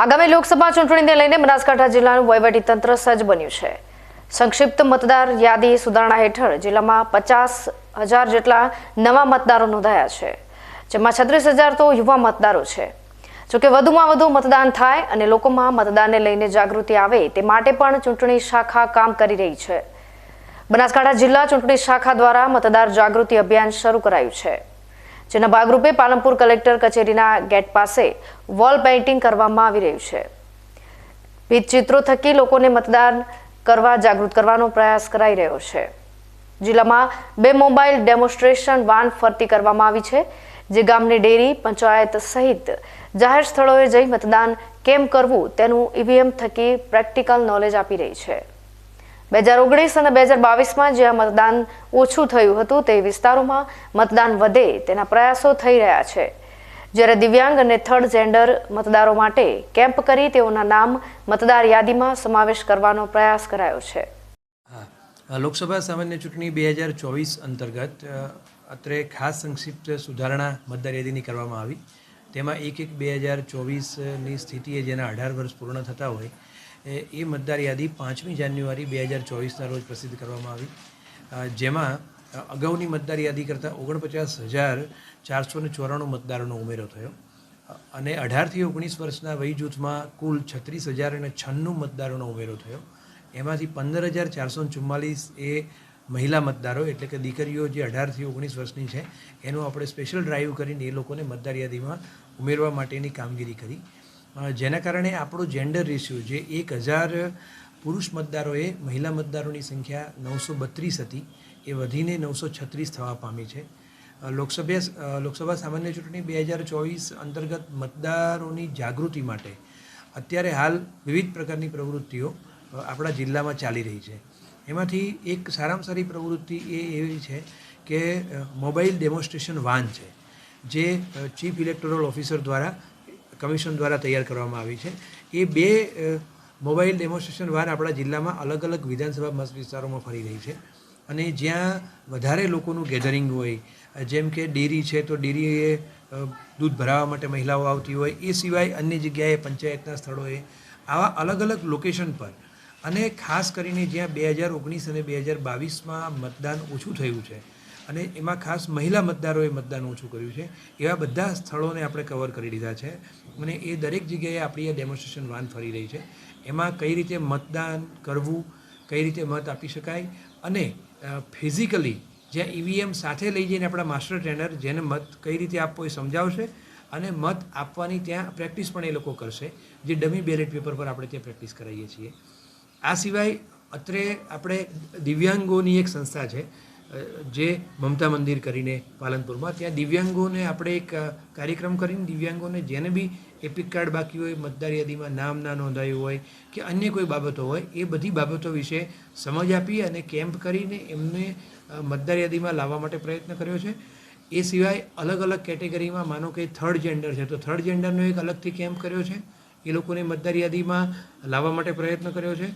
આગામી લોકસભા ચૂંટણીને લઈને બનાસકાંઠા જિલ્લાનું વહીવટીતંત્ર સજ્જ બન્યું છે. સંક્ષિપ્ત મતદાર યાદી સુધારણા હેઠળ જિલ્લામાં પચાસ હજાર જેટલા નવા મતદારો નોંધાયા છે, જેમાં છત્રીસ હજાર તો યુવા મતદારો છે. જોકે વધુમાં વધુ મતદાન થાય અને લોકોમાં મતદાનને લઈને જાગૃતિ આવે તે માટે પણ ચૂંટણી શાખા કામ કરી રહી છે. બનાસકાંઠા જિલ્લા ચૂંટણી શાખા દ્વારા મતદાર જાગૃતિ અભિયાન શરૂ કરાયું છે. જેના ભાગરૂપે પાલનપુર કલેક્ટર કચેરીના ગેટ પાસે વોલ પેઇન્ટિંગ કરવામાં આવી રહ્યું છે. ભીતચિત્રો થકી લોકોને મતદાન કરવા જાગૃત કરવાનો પ્રયાસ કરાઈ રહ્યો છે. જિલ્લામાં બે મોબાઈલ ડેમોન્સ્ટ્રેશન વાન ફરતી કરવામાં આવી છે, જે ગામની ડેરી, પંચાયત સહિત જાહેર સ્થળોએ જઈ મતદાન કેમ કરવું તેનું ઈવીએમ થકી પ્રેક્ટિકલ નોલેજ આપી રહી છે. બે હજાર ઓગણીસ અને બે હજાર બાવીસમાં જ્યાં મતદાન ઓછું થયું હતું તે વિસ્તારોમાં મતદાન વધે તેના પ્રયાસો થઈ રહ્યા છે. જ્યારે દિવ્યાંગ અને થર્ડ જેન્ડર મતદારો માટે કેમ્પ કરી તેઓના નામ મતદાર યાદીમાં સમાવેશ કરવાનો પ્રયાસ કરાયો છે. લોકસભા સામાન્ય ચૂંટણી બે હજાર ચોવીસ અંતર્ગત અત્રે ખાસ સંક્ષિપ્ત સુધારણા મતદાર યાદીની કરવામાં આવી. તેમાં એક એક બે હજાર ચોવીસની સ્થિતિએ જેના અઢાર વર્ષ પૂર્ણ થતા હોય એ મતદાર યાદી પાંચમી જાન્યુઆરી બે હજાર ચોવીસના રોજ પ્રસિદ્ધ કરવામાં આવી. જેમાં અગાઉની મતદાર યાદી કરતાં ઓગણપચાસ હજાર ચારસો ને ચોરાણું મતદારોનો ઉમેરો થયો. અને અઢારથી ઓગણીસ વર્ષના વય જૂથમાં કુલ છત્રીસ હજાર અને છન્નું મતદારોનો ઉમેરો થયો. એમાંથી પંદર હજાર ચારસો ચુમ્માલીસ એ મહિલા મતદારો, એટલે કે દીકરીઓ જે અઢારથી ઓગણીસ વર્ષની છે, એનું આપણે સ્પેશિયલ ડ્રાઈવ કરીને એ લોકોને મતદાર યાદીમાં ઉમેરવા માટેની કામગીરી કરી. જેના કારણે આપણો જેન્ડર રેશિયો જે એક હજાર પુરુષ મતદારોએ મહિલા મતદારોની સંખ્યા નવસો બત્રીસ હતી, એ વધીને નવસો છત્રીસ થવા પામી છે. લોકસભા લોકસભા સામાન્ય ચૂંટણી બે હજાર ચોવીસ અંતર્ગત મતદારોની જાગૃતિ માટે અત્યારે હાલ વિવિધ પ્રકારની પ્રવૃત્તિઓ આપણા જિલ્લામાં ચાલી રહી છે. એમાંથી એક સારામાં સારી પ્રવૃત્તિ એ એવી છે કે મોબાઈલ ડેમોન્સ્ટ્રેશન વાન છે, જે ચીફ ઇલેક્ટોરલ ઓફિસર દ્વારા કમિશન દ્વારા તૈયાર કરવામાં આવી છે. એ બે મોબાઈલ ડેમોન્સ્ટ્રેશન વાન આપણા જિલ્લામાં અલગ અલગ વિધાનસભા મત વિસ્તારોમાં ફરી રહી છે. અને જ્યાં વધારે લોકોનું ગેધરિંગ હોય જેમ કે ડેરી છે, તો ડેરીએ દૂધ ભરાવવા માટે મહિલાઓ આવતી હોય, એ સિવાય અન્ય જગ્યાએ પંચાયતના સ્થળોએ, આવા અલગ અલગ લોકેશન પર અને ખાસ કરીને જ્યાં બે હજાર ઓગણીસ અને બે હજાર બાવીસમાં મતદાન ઓછું થયું છે અને એમાં ખાસ મહિલા મતદારોએ મતદાન ઓછું કર્યું છે. એવા બધા સ્થળોને આપણે કવર કરી લીધા છે. અને એ દરેક જગ્યાએ આપણી આ ડેમોન્સ્ટ્રેશન વાન ફરી રહી છે. એમાં કઈ રીતે મતદાન કરવું, કઈ રીતે મત આપી શકાય અને ફિઝિકલી જ્યાં ઈવીએમ સાથે લઈ જઈને આપણા માસ્ટર ટ્રેનર જેને મત કઈ રીતે આપવો એ સમજાવશે અને મત આપવાની ત્યાં પ્રેક્ટિસ પણ એ લોકો કરશે, જે ડમી બેલેટ પેપર પર આપણે ત્યાં પ્રેક્ટિસ કરાવીએ છીએ. આ સિવાય અત્રે આપણે દિવ્યાંગોની એક સંસ્થા છે જે મમતા મંદિર કરીને પાલનપુરમાં, ત્યાં દિવ્યાંગોને આપણે એક કાર્યક્રમ કરીને દિવ્યાંગોને જેને બી એપિક કાર્ડ બાકી હોય, મતદાર યાદીમાં નામ ના નોંધાયું હોય કે અન્ય કોઈ બાબતો હોય, એ બધી બાબતો વિશે સમજ આપી અને કેમ્પ કરીને એમને મતદાર યાદીમાં લાવવા માટે પ્રયત્ન કર્યો છે. એ સિવાય અલગ અલગ કેટેગરીમાં, માનો કે થર્ડ જેન્ડર છે, તો થર્ડ જેન્ડરનો એક અલગથી કેમ્પ કર્યો છે. એ લોકોને મતદાર યાદીમાં લાવવા માટે પ્રયત્ન કર્યો છે.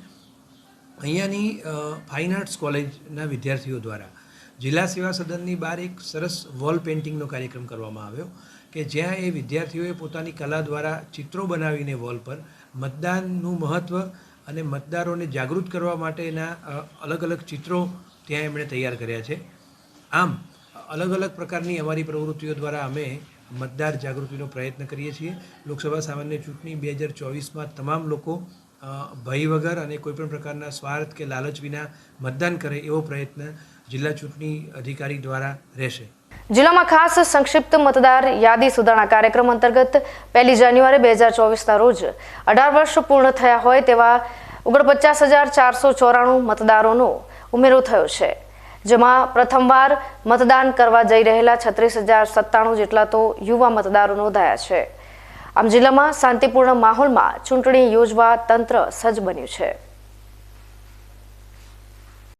અહીંયાની ફાઇન આર્ટ્સ કોલેજના વિદ્યાર્થીઓ દ્વારા જિલ્લા સેવા સદનની બહાર એક સરસ વોલ પેઇન્ટિંગનો કાર્યક્રમ કરવામાં આવ્યો કે જ્યાં એ વિદ્યાર્થીઓએ પોતાની કલા દ્વારા ચિત્રો બનાવીને વોલ પર મતદાનનું મહત્ત્વ અને મતદારોને જાગૃત કરવા માટેના અલગ અલગ ચિત્રો ત્યાં એમણે તૈયાર કર્યા છે. આમ અલગ અલગ પ્રકારની અમારી પ્રવૃત્તિઓ દ્વારા અમે મતદાર જાગૃતિનો પ્રયત્ન કરીએ છીએ. લોકસભા સામાન્ય ચૂંટણી બે હજાર ચોવીસમાં તમામ લોકો ભય વગર અને કોઈપણ પ્રકારના સ્વાર્થ કે લાલચ વિના મતદાન કરે એવો પ્રયત્ન જિલ્લા ચૂંટણી અધિકારી દ્વારા રહેશે. જિલ્લામાં ખાસ સંક્ષિપ્ત મતદાર યાદી સુધારણા કાર્યક્રમ અંતર્ગત પહેલી જાન્યુઆરી બે હજાર ચોવીસના રોજ અઢાર વર્ષ પૂર્ણ થયા હોય તેવા ઓગણપચાસ હજાર ચારસો ચોરાણું મતદારોનો ઉમેરો થયો છે. જેમાં પ્રથમવાર મતદાન કરવા જઈ રહેલા છત્રીસ હજાર સત્તાણું જેટલા તો યુવા મતદારો નોંધાયા છે. આમ જિલ્લામાં શાંતિપૂર્ણ માહોલમાં ચૂંટણી યોજવા તંત્ર સજ્જ બન્યું છે.